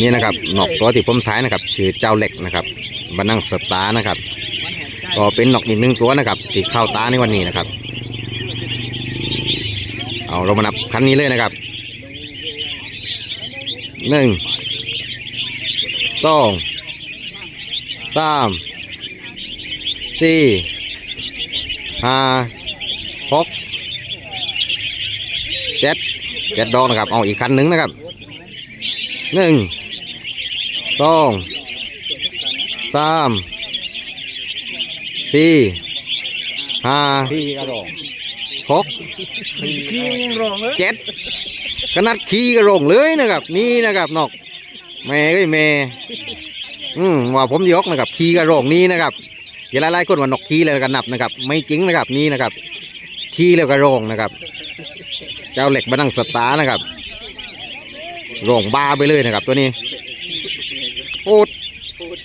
นี่นะครับนกตัวที่ผมท้ายนะครับชื่อเจ้าเหล็กนะครับบันนังสตาร์นะครับ ก็เป็นนกอีกหนึ่งตัวนะครับที่เข้าตาในวันนี้นะครับ เอาเรามานับคันนี้เลยนะครับหนึ่งสองสามสี่ห้าหกเจ็ดเจ็ดดอกนะครับ เอาอีกคันหนึ่งนะครับ หนึ่งสองสามสี่ห้าพี่กระดองหกพี่ยังรองเลยเจ็ดขนาดขี้กระโรงเลยนะครับ นี่นะครับนกแม่ก็แม่อืมว่าผมยกนะครับขี้กระโรงนี้นะครับเดี๋ยวหลายๆคนว่านกขี้เลยกันนับนะครับ ไม่จริงนะครับนี่นะครับขี้แล้วกระโรงนะครับ เจ้าเหล็กบันังสตาร์นะครับ ร้องบ้าไปเลยนะครับ ตัวนี้โคด